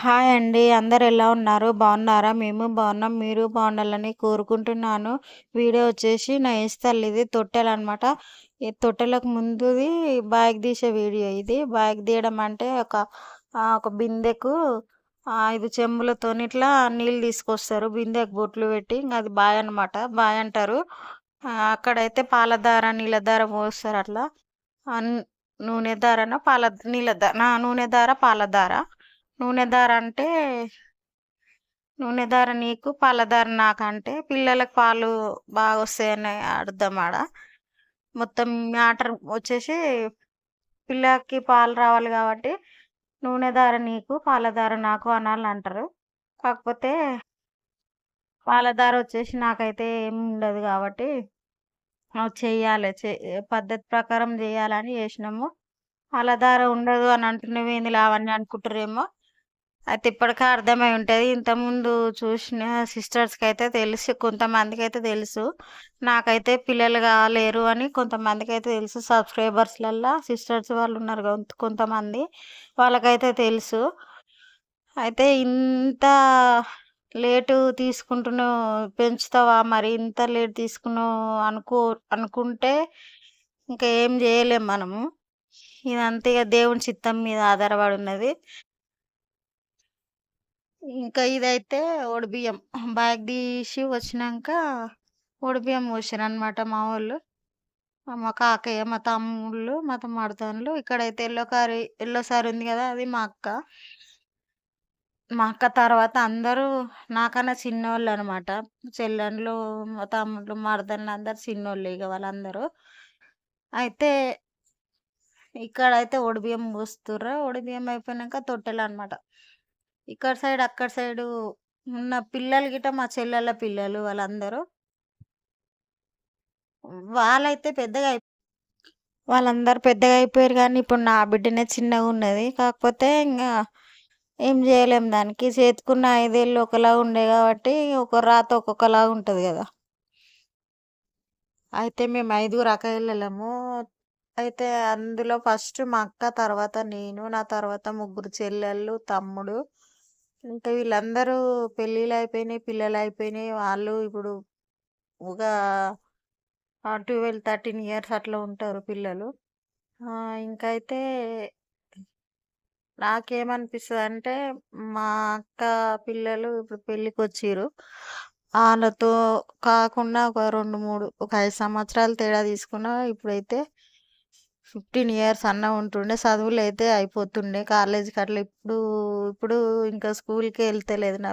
Hi అండి. అందరు ఎలా ఉన్నారు? బాగున్నారా? మేము బాగున్నాం. మీరు బాగుండాలని కోరుకుంటున్నాను. వీడియో వచ్చేసి నా ఇది తొట్టెలు అనమాట ఈ తొట్టెలకు ముందుది బ్యాగ్ తీసే వీడియో ఇది. బ్యాగ్ తీయడం అంటే ఒక ఒక బిందెకు ఐదు చెంబులతో ఇట్లా నీళ్ళు తీసుకొస్తారు. బిందెకు బొట్లు పెట్టి ఇంకా అది బాయ్ అనమాట బాయ్ అంటారు. అక్కడైతే పాలధార నీళ్ళధార పోస్తారు అట్లా. నూనె ధారన? పాల నీళ్ళ నూనె ధార పాలధార. నూనె దార అంటే నూనె ధార నీకు పాలధార నాకంటే పిల్లలకు పాలు బాగా వస్తాయని అర్థం ఆడ. మొత్తం మ్యాటర్ వచ్చేసి పిల్లకి పాలు రావాలి కాబట్టి నూనెధార నీకు పాలధార నాకు అనాలి అంటారు. కాకపోతే పాలధార వచ్చేసి నాకైతే ఏమి ఉండదు కాబట్టి చెయ్యాలి పద్ధతి ప్రకారం చేయాలని చేసినాము. పాలధార ఉండదు అని అంటున్నవి ఏంది లావన్నీ అనుకుంటారేమో అయితే ఇప్పటికే అర్థమై ఉంటుంది. ఇంతకుముందు చూసిన సిస్టర్స్కి అయితే తెలుసు కొంతమందికి అయితే తెలుసు. నాకైతే పిల్లలు కాలేరు అని కొంతమందికి అయితే తెలుసు సబ్స్క్రైబర్స్లల్లో సిస్టర్స్ వాళ్ళు ఉన్నారు కొంతమంది వాళ్ళకైతే తెలుసు. అయితే ఇంత లేటు తీసుకుంటున్న పెంచుతావా మరి? ఇంత లేట్ తీసుకున్నావు అనుకో అనుకుంటే ఇంకా ఏం చేయలేం మనము. ఇదంతా ఇక దేవుని చిత్తం మీద ఆధారపడి ఉన్నది. ఇంకా ఇదైతే ఒడిబియ్యం. బ్యాగ్ తీసి వచ్చినాక ఒడిబియ్యం పోసారు అనమాట మా వాళ్ళు. మా కాకయ్య మా తమ్ముళ్ళు మా తమ్ముడుతోళ్ళు ఇక్కడైతే ఎల్లో కారీ ఎల్లో సారీ ఉంది కదా అది మా అక్క. మా అక్క తర్వాత అందరూ నాకన్నా చిన్నోళ్ళు అనమాట చెల్లెండ్లు మా తమ్ముళ్ళు మరదళ్ళు అందరు చిన్నోళ్ళు ఇక వాళ్ళందరూ. అయితే ఇక్కడైతే ఒడిబియ్యం పోస్తుర్రు. ఒడిబియ్యం అయిపోయినాక తొట్టెలు అనమాట ఇక్కడ సైడ్ అక్కడ సైడు ఉన్న పిల్లలు గిట్ట మా చెల్లెళ్ళ పిల్లలు వాళ్ళందరూ వాళ్ళైతే పెద్దగా అయిపోయి వాళ్ళందరూ పెద్దగా అయిపోయారు కానీ ఇప్పుడు నా బిడ్డనే చిన్నగా ఉన్నది. కాకపోతే ఇంకా ఏం చేయలేం దానికి. చేతుకున్న ఐదేళ్ళు ఒకలాగా ఉండే కాబట్టి ఒక రాత ఒక్కొక్కలాగా ఉంటుంది కదా. అయితే మేము ఐదుగురు అక్క వెళ్ళలేము అయితే అందులో ఫస్ట్ మా అక్క తర్వాత నేను నా తర్వాత ముగ్గురు చెల్లెళ్ళు తమ్ముడు ఇంకా వీళ్ళందరూ పెళ్ళిళ్ళు అయిపోయినాయి పిల్లలు అయిపోయినాయి. వాళ్ళు ఇప్పుడు ఒక ట్వెల్వ్ థర్టీన్ ఇయర్స్ అట్లా ఉంటారు పిల్లలు. ఇంకా అయితే నాకేమనిపిస్తుంది అంటే మా అక్క పిల్లలు ఇప్పుడు పెళ్ళికి వచ్చిర్రు వాళ్ళతో కాకుండా ఒక రెండు మూడు ఒక ఐదు సంవత్సరాలు తేడా తీసుకున్నా ఇప్పుడైతే ఫిఫ్టీన్ ఇయర్స్ అన్న ఉంటుండే చదువులు అయితే అయిపోతుండే. కాలేజీకి అట్లా ఇప్పుడు ఇప్పుడు ఇంకా స్కూల్కి వెళ్తలేదు నా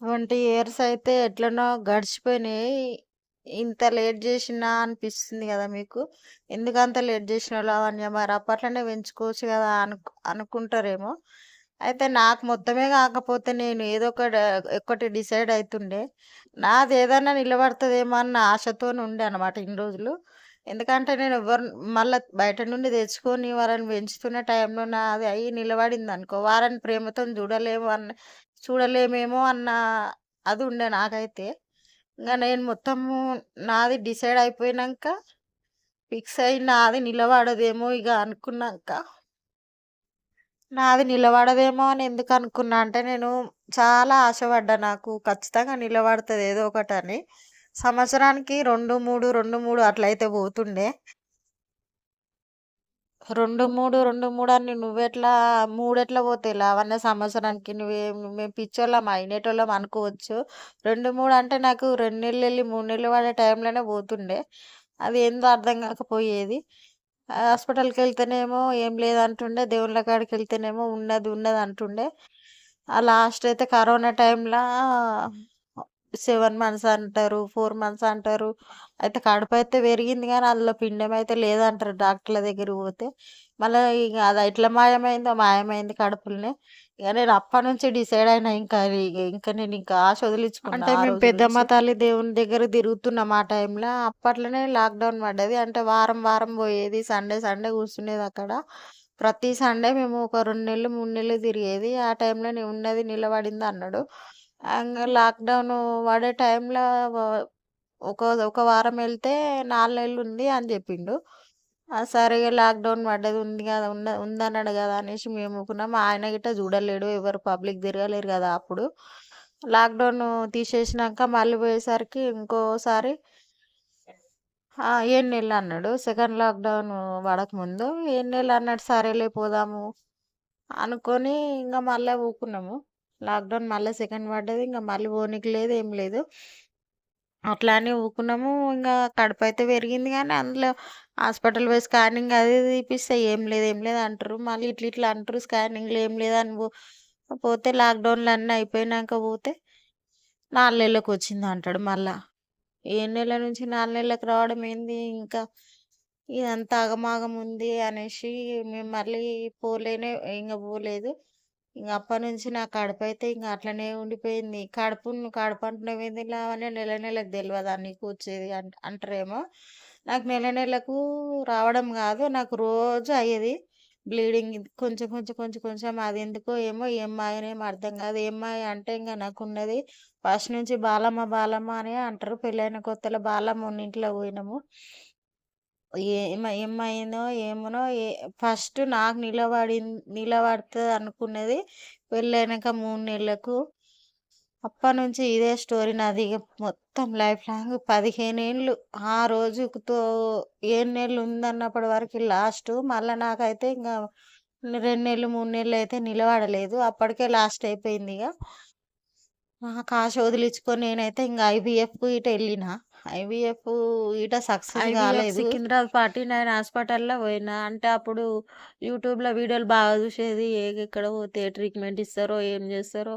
ట్వంటీ ఇయర్స్ అయితే ఎట్లనో గడిచిపోయినాయి. ఇంత లేట్ చేసినా అనిపిస్తుంది కదా మీకు? ఎందుకంత లేట్ చేసిన లావణ్య? మరి అప్పట్లోనే పెంచుకోవచ్చు కదా అను అనుకుంటారేమో. అయితే నాకు మొత్తమే కాకపోతే నేను ఏదో ఒక ఒకటి డిసైడ్ అవుతుండే నాది ఏదైనా నిలబడుతుందేమో అన్న ఆశతో ఉండే అనమాట ఇన్ని రోజులు. ఎందుకంటే నేను ఎవరు మళ్ళీ బయట నుండి తెచ్చుకొని వారిని పెంచుతున్న టైంలో నా అది అయ్యి నిలబడింది అనుకో వారిని ప్రేమతో చూడలేము అన్న చూడలేమేమో అన్న అది ఉండే నాకైతే. ఇంకా నేను మొత్తము నాది డిసైడ్ అయిపోయినాక ఫిక్స్ అయి నాది నిలబడదేమో ఇక అనుకున్నాక. నాది నిలబడదేమో అని ఎందుకు అనుకున్నా అంటే నేను చాలా ఆశపడ్డా నాకు. ఖచ్చితంగా నిలబడుతుంది ఏదో ఒకటని. సంవత్సరానికి రెండు మూడు రెండు మూడు అట్లయితే పోతుండే. రెండు మూడు రెండు మూడు అని నువ్వెట్లా మూడెట్లా పోతాయి? లావన్న సంవత్సరానికి నువ్వే మేము పిచ్చోళ్ళం అయినేటోళ్ళం అనుకోవచ్చు. రెండు మూడు అంటే నాకు రెండు నెలలు వెళ్ళి మూడు నెలలు పడే టైంలోనే పోతుండే. అది ఏందో అర్థం కాకపోయేది. హాస్పిటల్కి వెళ్తేనేమో ఏం లేదంటుండే దేవుళ్ళ కాడికి వెళ్తేనేమో ఉన్నది ఉన్నది అంటుండే ఆ లాస్ట్ అయితే కరోనా టైంలో సెవెన్ మంత్స్ అంటారు ఫోర్ మంత్స్ అంటారు. అయితే కడుపు అయితే పెరిగింది కానీ అందులో పిండం అయితే లేదంటారు డాక్టర్ల దగ్గరికి పోతే. మళ్ళీ ఇక అది ఎట్లా మాయమైందో మాయమైంది కడుపులనే. ఇక నేను అప్పటి నుంచి డిసైడ్ అయినా ఇంకా ఇంకా నేను ఇంకా ఆశ వదిలించుకున్నా అంటే మేము పెద్దమ్మ తల్లి దేవుని దగ్గర తిరుగుతున్నాం ఆ టైంలో అప్పట్లోనే లాక్డౌన్ పడ్డది. అంటే వారం వారం పోయేది సండే సండే కూర్చునేది అక్కడ. ప్రతి సండే మేము ఒక రెండు నెలలు మూడు నెలలు తిరిగేది. ఆ టైంలో ఉన్నది నిలబడింది అన్నాడు. లాక్డౌన్ పడే టైంలో ఒక ఒక వారం వెళ్తే నాలుగు నెలలు ఉంది అని చెప్పిండు. సరిగా సరే లాక్డౌన్ పడ్డది ఉంది కదా ఉన్న ఉందన్నాడు కదా అనేసి మేము ఊరుకున్నాం. ఆయన గిట్ట చూడలేడు ఎవరు పబ్లిక్ తిరగలేరు కదా అప్పుడు. లాక్డౌన్ తీసేసినాక మళ్ళీ పోయేసరికి ఇంకోసారి ఏడు నెలలు అన్నాడు. సెకండ్ లాక్డౌన్ పడకముందు ఏడు నెలలు అన్నాడు సరేలే పోదాము అనుకొని ఇంకా మళ్ళీ ఊకున్నాము లాక్డౌన్ మళ్ళీ సెకండ్ పడ్డది. ఇంకా మళ్ళీ పోనీకి లేదు ఏం లేదు. అట్లానే ఊకున్నాము. ఇంకా కడుపు అయితే పెరిగింది కానీ అందులో హాస్పిటల్ పోయి స్కానింగ్ అది తీపిస్తే ఏం లేదు ఏం లేదు అంటారు మళ్ళీ ఇట్లా ఇట్లా అంటారు స్కానింగ్లో ఏం లేదు అని పో- పోతే లాక్డౌన్లు అన్నీ అయిపోయినాక పోతే నాలుగు నెలలకు వచ్చింది అంటాడు మళ్ళా. ఏ నెల నుంచి నాలుగు నెలలకు రావడం ఏంది? ఇంకా ఇదంతా ఆగమాగం ఉంది అనేసి మేము మళ్ళీ పోలేనే ఇంకా పోలేదు. ఇంక అప్పటి నుంచి నా కడుపు అయితే ఇంకా అట్లనే ఉండిపోయింది. కడుపు నువ్వు కడుపు అంటున్నావు ఏంది ఇలా అని నెల నెలకు తెలియదా నీకు వచ్చేది అంట అంటారేమో. నాకు నెల నెలకు రావడం కాదు నాకు రోజు అయ్యేది బ్లీడింగ్ కొంచెం కొంచెం కొంచెం కొంచెం అది ఎందుకో ఏమో ఏమ్మాయి అని అర్థం కాదు. ఏమ్మాయి అంటే ఇంకా నాకు ఉన్నది ఫస్ట్ నుంచి బాలమ్మ బాలమ్మ అని అంటారు. పెళ్ళైన కొత్తలో బాలమ్మ ఉన్న ఇంట్లో పోయినాము. ఏమ ఏమైందో ఏమనో ఏ ఫస్ట్ నాకు నిలబడి నిలబడుతుంది అనుకున్నది పెళ్ళైనాక మూడు నెలలకు. అప్పటి నుంచి ఇదే స్టోరీ నాది. ఇక మొత్తం లైఫ్ లాంగ్ పదిహేను ఏళ్ళు. ఆ రోజుతో ఏడు నెలలు ఉందన్నప్పటి వరకు లాస్ట్. మళ్ళీ నాకైతే ఇంకా రెండు నెలలు మూడు నెలలు అయితే నిలబడలేదు. అప్పటికే లాస్ట్ అయిపోయింది ఇక కాశ వదిలించుకొని నేనైతే ఇంకా ఐబీఎఫ్కు ఇట వెళ్ళిన. ఐవీఎఫ్ ఇట సక్సెస్ కాలేదు. సికింద్రాబాద్ ఫార్టీ నైన్ హాస్పిటల్లో పోయినా అంటే అప్పుడు యూట్యూబ్లో వీడియోలు బాగా చూసేది ఏ ఎక్కడ పోతే ట్రీట్మెంట్ ఇస్తారో ఏం చేస్తారో.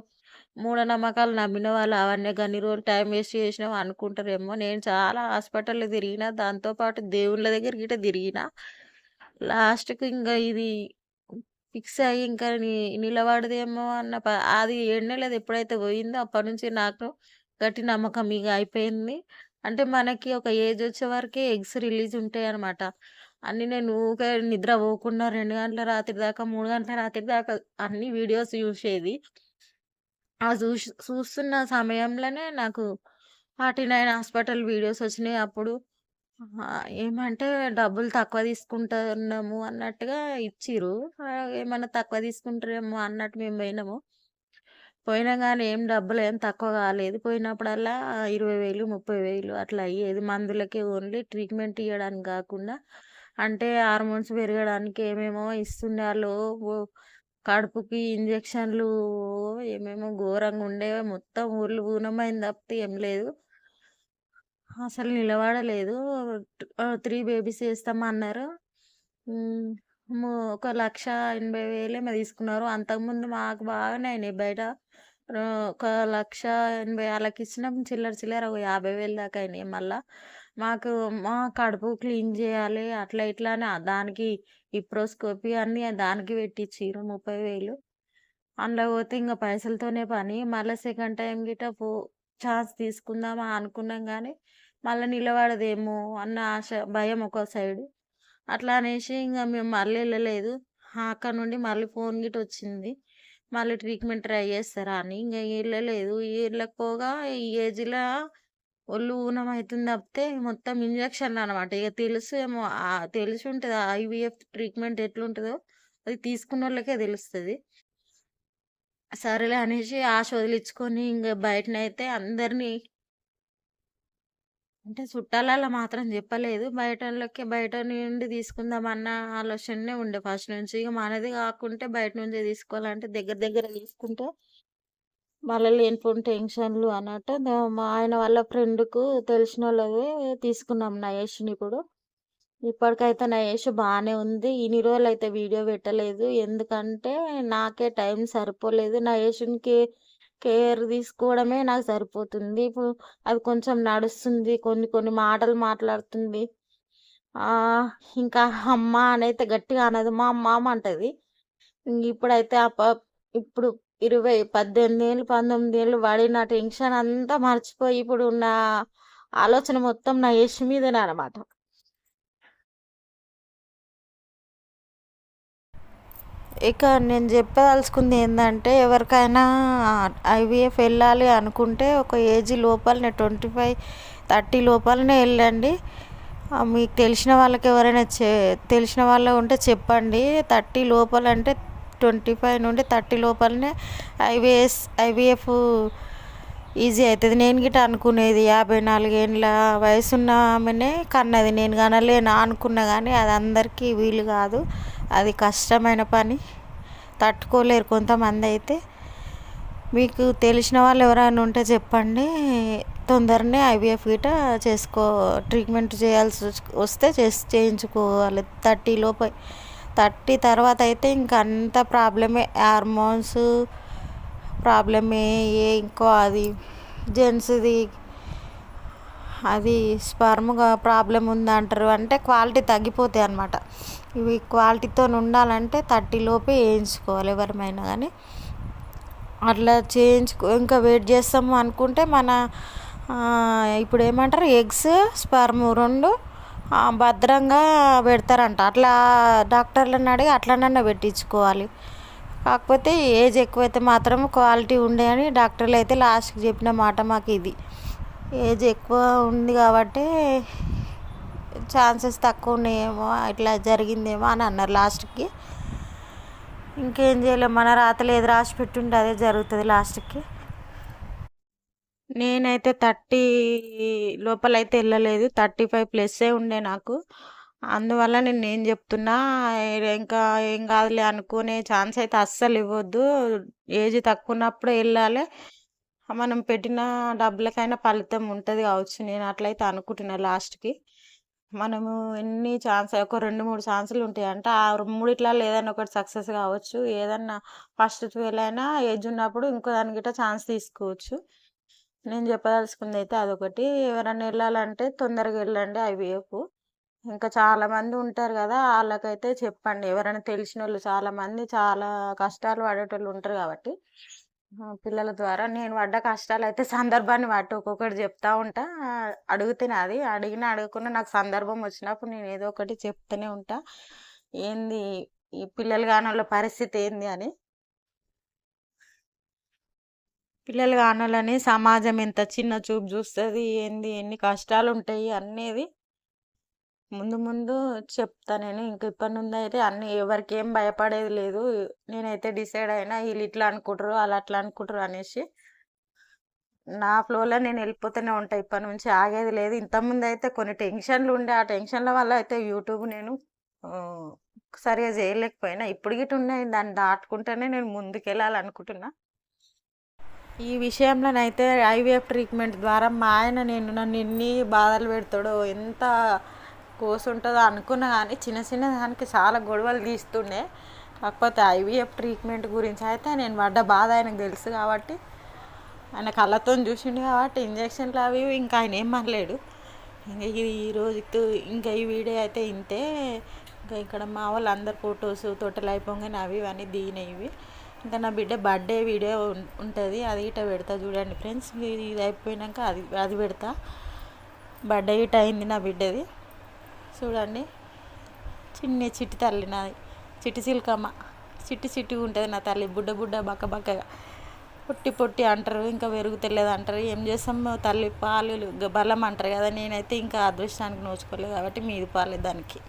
మూఢనమ్మకాలు నమ్మిన వాళ్ళు అవన్నీ గన్ని రోజులు టైం వేస్ట్ చేసినాం అనుకుంటారేమో. నేను చాలా హాస్పిటల్లో తిరిగిన దాంతోపాటు దేవుళ్ళ దగ్గర గిట్ట తిరిగిన. లాస్ట్కి ఇంకా ఇది ఫిక్స్ అయ్యి ఇంకా నిలబడదేమో అన్న అది ఏడు నెలలు ఎప్పుడైతే పోయిందో అప్పటి నుంచి నాకు గట్టి నమ్మకం ఇక అయిపోయింది. అంటే మనకి ఒక ఏజ్ వచ్చే వరకే ఎగ్స్ రిలీజ్ ఉంటాయి అనమాట అన్ని నేను ఊరికే నిద్ర పోకుండా రెండు గంటల రాత్రి దాకా మూడు గంటల రాత్రి దాకా అన్ని వీడియోస్ చూసేది ఆ చూసి చూస్తున్న సమయంలోనే నాకు ఫార్టీ నైన్ హాస్పిటల్ వీడియోస్ వచ్చినాయి అప్పుడు ఏమంటే డబ్బులు తక్కువ తీసుకుంటున్నాము అన్నట్టుగా ఇచ్చిర్రు. ఏమైనా ఏమన్నా తక్కువ తీసుకుంటారేమో అన్నట్టు మేము పోయినాము. పోయినా కానీ ఏం డబ్బులు ఏం తక్కువ కాలేదు. పోయినప్పుడల్లా ఇరవై వేలు ముప్పై వేలు అట్లా అయ్యేది. మందులకే ఓన్లీ ట్రీట్మెంట్ ఇవ్వడానికి కాకుండా అంటే హార్మోన్స్ పెరగడానికి ఏమేమో ఇస్తుండే వాళ్ళు కడుపుకి ఇంజెక్షన్‌లు ఏమేమో ఘోరంగా ఉండేవి. మొత్తం ఊర్లు ఊనమైంది తప్పితే ఏం లేదు. అసలు నిలబడలేదు. త్రీ బేబీస్ చేస్తామన్నారు. హ్మ్. ము ఒక 1,80,000 ఏమో తీసుకున్నారు. అంతకుముందు మాకు బాగానే అయినాయి బయట. ఒక లక్ష ఎనభై వాళ్ళకి ఇచ్చినప్పుడు చిల్లర చిల్లర ఒక యాభై వేలు దాకా అయినాయి మళ్ళా. మాకు మా కడుపు క్లీన్ చేయాలి అట్లా ఇట్లా అని దానికి ఇప్రోస్కోపీ అన్నీ దానికి పెట్టిచ్చిండ్రు ముప్పై వేలు అందులో పోతే ఇంకా పైసలతోనే పని. మళ్ళీ సెకండ్ టైం గిట్ట పో ఛాన్స్ తీసుకుందామా అనుకున్నాం కానీ మళ్ళా నిలబడదేమో అన్న ఆశ, భయం ఒక సైడు. అట్లా అనేసి ఇంకా మేము మళ్ళీ వెళ్ళలేదు అక్కడి నుండి మళ్ళీ ఫోన్ గిట్ట వచ్చింది. మళ్ళీ ట్రీట్మెంట్ ట్రై చేస్తారా అని. ఇంగ ఎళ్ళలేదు. ఎళ్ళకపోగా ఈ ఏజ్లో ఒళ్ళు ఊనం అవుతుంది తప్పితే మొత్తం ఇంజక్షన్లు అనమాట ఇక తెలుసు ఏమో తెలిసి ఉంటుంది ఐవీఎఫ్ ట్రీట్మెంట్ ఎట్లుంటుందో అది తీసుకున్న వాళ్ళకే తెలుస్తుంది సరేలే అనేసి ఆశ వదిలించుకొని ఇంకా బయటనైతే అందరిని అంటే చుట్టాలలో మాత్రం చెప్పలేదు. బయటోళ్ళకి బయట నుండి తీసుకుందామన్న ఆలోచననే ఉండే ఫస్ట్ నుంచి. ఇక మనది కాకుంటే బయట నుంచే తీసుకోవాలంటే దగ్గర దగ్గర తీసుకుంటే మళ్ళీ లేనిపోయిన టెన్షన్‌లు అన్నట్టు మా ఆయన వాళ్ళ ఫ్రెండ్‌కు తెలిసిన తెలిసినోళ్ళదే తీసుకున్నాం నయేష్‌ని ఇప్పుడు. ఇప్పటికైతే నయేష్ బాగానే ఉంది. ఇన్ని రోజులు అయితే వీడియో పెట్టలేదు. ఎందుకంటే నాకే టైం సరిపోలేదు. నయేష్కి కేర్ తీసుకోవడమే నాకు సరిపోతుంది. ఇప్పుడు అది కొంచెం నడుస్తుంది. కొన్ని కొన్ని మాటలు మాట్లాడుతుంది. ఇంకా అమ్మ అనైతే గట్టిగా అనదు. మా అమ్మ అంటది. ఇప్పుడైతే ఆ ప ఇప్పుడు 20, 18 ఏళ్ళు, 19 ఏళ్ళు పడిన టెన్షన్ అంతా మర్చిపోయి ఇప్పుడు నా ఆలోచన మొత్తం నా యశ్ మీదనే అనమాట. ఇక నేను చెప్పదలుచుకుంది ఏంటంటే ఎవరికైనా ఐవీఎఫ్ వెళ్ళాలి అనుకుంటే ఒక ఏజ్ లోపలనే 25, 30 లోపలనే వెళ్ళండి. మీకు తెలిసిన వాళ్ళకి ఎవరైనా చె తెలిసిన వాళ్ళు ఉంటే చెప్పండి. థర్టీ లోపల అంటే ట్వంటీ ఫైవ్ నుండి థర్టీ లోపలనే ఐవీఎస్ ఐవీఎఫ్ ఈజీ అవుతుంది. నేను గిట్ట అనుకునేది యాభై నాలుగేండ్ల వయసున్న ఆమెనే కన్నది. నేను కనలేనా అనుకున్నా కానీ అది అందరికీ వీలు కాదు. అది కష్టమైన పని. తట్టుకోలేరు కొంతమంది అయితే. మీకు తెలిసిన వాళ్ళు ఎవరైనా ఉంటే చెప్పండి. తొందరనే ఐవీఎఫ్ గిట చేసుకో ట్రీట్మెంట్ చేయాల్సి వస్తే చేసి చేయించుకోవాలి. థర్టీ లోపు థర్టీ తర్వాత అయితే ఇంక అంత ప్రాబ్లమే. హార్మోన్స్ ప్రాబ్లమే ఏ ఇంకో అది జెంట్స్ది అది స్పర్మ్గా ప్రాబ్లం ఉందంటారు. అంటే క్వాలిటీ తగ్గిపోతాయి అన్నమాట. ఇవి క్వాలిటీతో ఉండాలంటే థర్టీ లోపే వేయించుకోవాలి ఎవరిమైనా కానీ. అట్లా చేయించుకో ఇంకా వెయిట్ చేస్తాము అనుకుంటే మన ఇప్పుడు ఏమంటారు ఎగ్స్ స్పర్మ్ రెండు భద్రంగా పెడతారంట. అట్లా డాక్టర్లను అడిగి అట్లనన్నా పెట్టించుకోవాలి. కాకపోతే ఏజ్ ఎక్కువైతే మాత్రం క్వాలిటీ ఉండే అని డాక్టర్లు అయితే లాస్ట్కి చెప్పిన మాట మాకు ఇది. ఏజ్ ఎక్కువ ఉంది కాబట్టి ఛాన్సెస్ తక్కువ ఉన్నాయేమో ఇట్లా జరిగిందేమో అని అన్నారు లాస్ట్కి. ఇంకేం చేయలేం మన రాతలు ఏది రాసి పెట్టుంటే అదే జరుగుతుంది లాస్ట్కి. నేనైతే థర్టీ లోపల అయితే వెళ్ళలేదు థర్టీ ఫైవ్ ప్లస్సే ఉండే నాకు. అందువల్ల నేను ఏం చెప్తున్నా ఇంకా ఏం కాదులే అనుకునే ఛాన్స్ అయితే అస్సలు ఇవ్వద్దు. ఏజ్ తక్కువ ఉన్నప్పుడు వెళ్ళాలి. మనం పెట్టిన డబ్బులకైనా ఫలితం ఉంటుంది కావచ్చు నేను అట్లయితే అనుకుంటున్నా లాస్ట్కి. మనము ఎన్ని ఛాన్స్ ఒక రెండు మూడు ఛాన్సులు ఉంటాయి అంటే ఆ మూడిట్లలో ఏదైనా ఒకటి సక్సెస్ కావచ్చు. ఏదన్నా ఫస్ట్ ఫెయిల్ అయినా ఏజ్ ఉన్నప్పుడు ఇంకో దాని గిట్ట ఛాన్స్ తీసుకోవచ్చు. నేను చెప్పదలుచుకుంది అయితే అదొకటి. ఎవరైనా వెళ్ళాలంటే తొందరగా వెళ్ళండి ఐవీఎఫ్ ఇంకా చాలా మంది ఉంటారు కదా వాళ్ళకైతే చెప్పండి. ఎవరైనా తెలిసిన వాళ్ళు చాలా మంది చాలా కష్టాలు పడేటోళ్ళు ఉంటారు కాబట్టి. పిల్లల ద్వారా నేను పడ్డ కష్టాలు అయితే సందర్భాన్ని బట్టి ఒక్కొక్కటి చెప్తా ఉంటా. అడుగుతున్నా అది. అడిగిన అడగకుండా నాకు సందర్భం వచ్చినప్పుడు నేను ఏదో ఒకటి చెప్తూనే ఉంటా. ఏంది ఈ పిల్లలు కాని వాళ్ళ పరిస్థితి ఏంది అని. పిల్లలు కానోళ్ళని సమాజం ఎంత చిన్న చూపు చూస్తుంది? ఏంది? ఎన్ని కష్టాలు ఉంటాయి అనేది ముందు ముందు చెప్తా నేను. ఇంక ఇప్పటి నుండి అయితే అన్ని ఎవరికి ఏం భయపడేది లేదు. నేనైతే డిసైడ్ అయినా వీళ్ళు ఇట్లా అనుకుంటారు అలా అట్లా అనుకుంటారు అనేసి. నా ఫ్లోలో నేను వెళ్ళిపోతూనే ఉంటాయి ఇప్పటి నుంచి ఆగేది లేదు. ఇంతకుముందు అయితే కొన్ని టెన్షన్లు ఉండే. ఆ టెన్షన్ల వల్ల అయితే యూట్యూబ్ నేను సరిగా చేయలేకపోయినా. ఇప్పుడు గిట్ ఉన్నాయి. దాన్ని దాటుకుంటేనే నేను ముందుకు వెళ్ళాలనుకుంటున్నా ఈ విషయంలోనైతే ఐవీఎఫ్ ట్రీట్మెంట్ ద్వారా మా ఆయన నేను నన్ను ఎన్ని బాధలు పెడతాడో ఎంత కోసుంటుందో అనుకున్నా కానీ చిన్న చిన్న దానికి చాలా గొడవలు తీస్తుండే. కాకపోతే ఐవీఎఫ్ ట్రీట్మెంట్ గురించి అయితే నేను పడ్డ బాధ ఆయనకు తెలుసు కాబట్టి ఆయన కళ్ళతో చూసిండు కాబట్టి ఇంజక్షన్లు అవి ఇంకా ఆయన ఏం అనలేడు. ఇంకా ఇది ఈ రోజుతో ఇంకా ఈ వీడియో అయితే ఇంతే. ఇంకా ఇక్కడ మా వాళ్ళు అందరు ఫొటోస్ తోటలు అయిపోగానే అవి ఇవన్నీ దిగినాయి ఇంకా నా బిడ్డ బర్త్డే వీడియో ఉంటుంది. అది ఇట పెడతా చూడండి ఫ్రెండ్స్. ఇది అయిపోయినాక అది అది పెడతా. బర్త్డే ఇట అయింది నా బిడ్డది. చూడండి. చిన్న చిట్టి తల్లి నాది. చిట్టి సిల్కమ్మ చిట్టి చిట్టిగా ఉంటుంది నా తల్లి. బుడ్డ బుడ్డ బక్క బక్కగా. పొట్టి పొట్టి అంటారు. ఇంకా పెరుగుతలేదు అంటారు. ఏం చేస్తాము తల్లి పాలు బలం అంటారు కదా. నేనైతే ఇంకా అదృష్టానికి నోచుకోలేదు కాబట్టి మీది పాలే దానికి.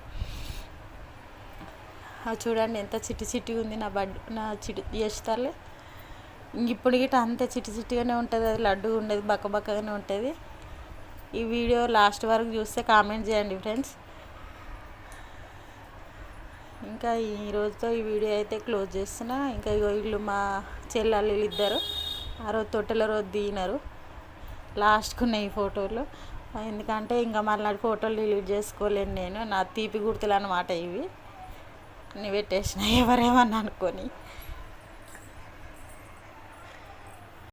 అది చూడండి ఎంత చిట్టి చిట్టిగా ఉంది నా బడ్ నా చిటి చేసి తల్లి. ఇప్పుడు గిట్ట అంతే చిట్టి చిట్టిగానే ఉంటుంది. అది లడ్డు ఉండేది బక్క బక్కగానే ఉంటుంది. ఈ వీడియో లాస్ట్ వరకు చూస్తే కామెంట్ చేయండి ఫ్రెండ్స్. ఇంకా ఈ రోజుతో ఈ వీడియో అయితే క్లోజ్ చేస్తున్నా. ఇంకా ఇగో వీళ్ళు మా చెల్లెళ్ళు ఇద్దరు ఆ రోజు తొట్టెల రోజు దిగినారు. లాస్ట్కు ఉన్నాయి ఈ ఫోటోలు. ఎందుకంటే ఇంకా మళ్ళీ ఫోటోలు డిలీట్ చేసుకోలేను నేను. నా తీపి గుర్తులు అన్నమాట ఇవి. అన్నీ పెట్టేసిన. ఎవరేమన్నా అనుకొని.